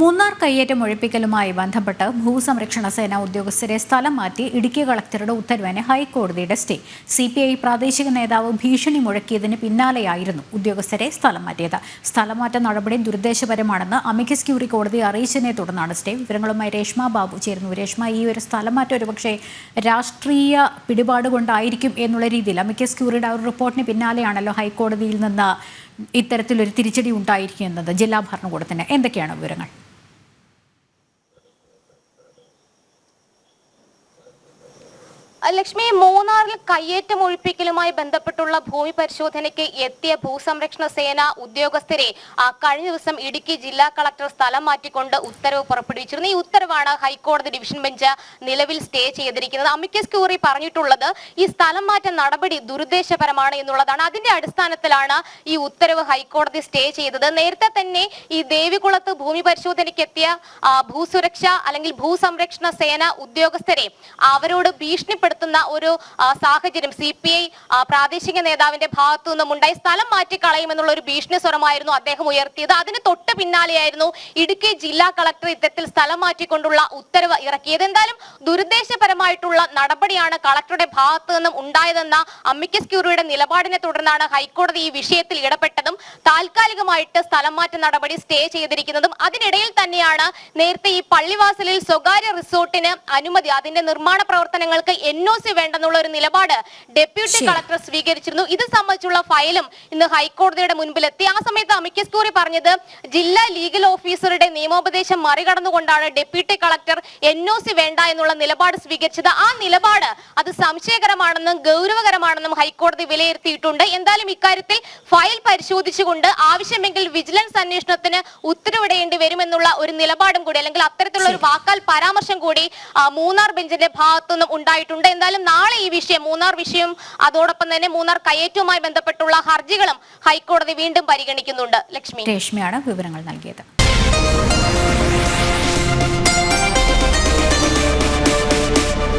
മൂന്നാർ കയ്യേറ്റം ഒഴിപ്പിക്കലുമായി ബന്ധപ്പെട്ട് ഭൂസംരക്ഷണ സേന ഉദ്യോഗസ്ഥരെ സ്ഥലം മാറ്റി ഇടുക്കി കളക്ടറുടെ ഉത്തരവിന് ഹൈക്കോടതിയുടെ സ്റ്റേ സി പി ഐ പ്രാദേശിക നേതാവ് ഭീഷണി മുഴക്കിയതിന് പിന്നാലെയായിരുന്നു ഉദ്യോഗസ്ഥരെ സ്ഥലം മാറ്റിയത്. സ്ഥലമാറ്റ നടപടി ദുരുദ്ദേശപരമാണെന്ന് അമിക്കസ് ക്യൂറി കോടതി അറിയിച്ചതിനെ തുടർന്നാണ് സ്റ്റേ വിവരങ്ങളുമായി രേഷ്മ ബാബു ചേരുന്നു. രേഷ്മ ഈ ഒരു സ്ഥലമാറ്റം ഒരുപക്ഷെ രാഷ്ട്രീയ പിടിപാട് കൊണ്ടായിരിക്കും എന്നുള്ള രീതിയിൽ അമിക്കസ് ക്യൂറിയുടെ ഒരു റിപ്പോർട്ടിന് പിന്നാലെയാണല്ലോ ഹൈക്കോടതിയിൽ നിന്ന് ഇത്തരത്തിലൊരു തിരിച്ചടി ഉണ്ടായിരിക്കുന്നത് ജില്ലാ ഭരണകൂടത്തിന്. എന്തൊക്കെയാണ് വിവരങ്ങൾ? ലക്ഷ്മി മൂന്നാറിൽ കയ്യേറ്റം ഒഴിപ്പിക്കലുമായി ബന്ധപ്പെട്ടുള്ള ഭൂമി പരിശോധനയ്ക്ക് എത്തിയ ഭൂസംരക്ഷണ സേന ഉദ്യോഗസ്ഥരെ കഴിഞ്ഞ ദിവസം ഇടുക്കി ജില്ലാ കളക്ടർ സ്ഥലം മാറ്റിക്കൊണ്ട് ഉത്തരവ് പുറപ്പെടുവിച്ചിരുന്നു. ഈ ഉത്തരവാണ് ഹൈക്കോടതി ഡിവിഷൻ ബെഞ്ച് നിലവിൽ സ്റ്റേ ചെയ്തിരിക്കുന്നത്. അമിക്കസ് ക്യൂറി പറഞ്ഞിട്ടുള്ളത് ഈ സ്ഥലം മാറ്റ നടപടി ദുരുദ്ദേശപരമാണ് എന്നുള്ളതാണ്. അതിന്റെ അടിസ്ഥാനത്തിലാണ് ഈ ഉത്തരവ് ഹൈക്കോടതി സ്റ്റേ ചെയ്തത്. നേരത്തെ തന്നെ ഈ ദേവികുളത്ത് ഭൂമി പരിശോധനയ്ക്ക് എത്തിയ ഭൂസുരക്ഷ അല്ലെങ്കിൽ ഭൂസംരക്ഷണ സേന ഉദ്യോഗസ്ഥരെ അവരോട് ഭീഷണിപ്പെടുത്തുന്ന ഒരു സാഹചര്യം. സി പി ഐ പ്രാദേശിക നേതാവിന്റെ ഭാഗത്തു നിന്നും ഉണ്ടായി സ്ഥലം മാറ്റിക്കളയുമെന്നുള്ള ഒരു ഭീഷണി സ്വരമായിരുന്നു അദ്ദേഹം ഉയർത്തിയത്. അതിന് തൊട്ട് പിന്നാലെയായിരുന്നു ഇടുക്കി ജില്ലാ കളക്ടർ ഇത്തരത്തിൽ സ്ഥലം മാറ്റിക്കൊണ്ടുള്ള ഉത്തരവ് ഇറക്കിയത്. എന്തായാലും ദുരുദ്ദേശപരമായിട്ടുള്ള നടപടിയാണ് കളക്ടറുടെ ഭാഗത്തു നിന്നും ഉണ്ടായതെന്ന അമിക്കസ് ക്യൂറിയുടെ നിലപാടിനെ തുടർന്നാണ് ഹൈക്കോടതി ഈ വിഷയത്തിൽ ഇടപെട്ടതും താൽക്കാലികമായിട്ട് സ്ഥലം മാറ്റ നടപടി സ്റ്റേ ചെയ്തിരിക്കുന്നതും. അതിനിടയിൽ തന്നെയാണ് നേരത്തെ ഈ പള്ളിവാസലിൽ സ്വകാര്യ റിസോർട്ടിന് അനുമതി അതിന്റെ നിർമ്മാണ പ്രവർത്തനങ്ങൾക്ക് എൻ ഒ സി വേണ്ടെന്നുള്ള ഒരു നിലപാട് ഡെപ്യൂട്ടി കളക്ടർ സ്വീകരിച്ചിരുന്നു. ഇത് സംബന്ധിച്ചുള്ള ഫയലും ഇന്ന് ഹൈക്കോടതിയുടെ മുൻപിലെത്തി. ആ സമയത്ത് അമിക്കസ് ക്യൂറി പറഞ്ഞത് ജില്ലാ ലീഗൽ ഓഫീസറുടെ നിയമോപദേശം മറികടന്നുകൊണ്ടാണ് deputy collector NOC O C വേണ്ട എന്നുള്ള നിലപാട് സ്വീകരിച്ചത്. ആ നിലപാട് അത് സംശയകരമാണെന്നും ഗൗരവകരമാണെന്നും ഹൈക്കോടതി വിലയിരുത്തിയിട്ടുണ്ട്. എന്തായാലും ഇക്കാര്യത്തിൽ ഫയൽ പരിശോധിച്ചുകൊണ്ട് ആവശ്യമെങ്കിൽ വിജിലൻസ് അന്വേഷണത്തിന് ഉത്തരവിടേണ്ടി വരുമെന്നുള്ള ഒരു നിലപാടും കൂടി അല്ലെങ്കിൽ അത്തരത്തിലുള്ള ഒരു വാക്കാൽ പരാമർശം കൂടി മൂന്നാർ ബെഞ്ചിന്റെ ഭാഗത്തുനിന്നും ഉണ്ടായിട്ടുണ്ട്. സുഹൃത്തുക്കളെ എന്തായാലും നാളെ ഈ വിഷയം മൂന്നാർ വിഷയം അതോടൊപ്പം തന്നെ മൂന്നാർ കയ്യേറ്റവുമായി ബന്ധപ്പെട്ടുള്ള ഹർജികളും ഹൈക്കോടതി വീണ്ടും പരിഗണിക്കുന്നുണ്ട്. ലക്ഷ്മി. രേഷ്മയാണ് വിവരങ്ങൾ നൽകിയത്.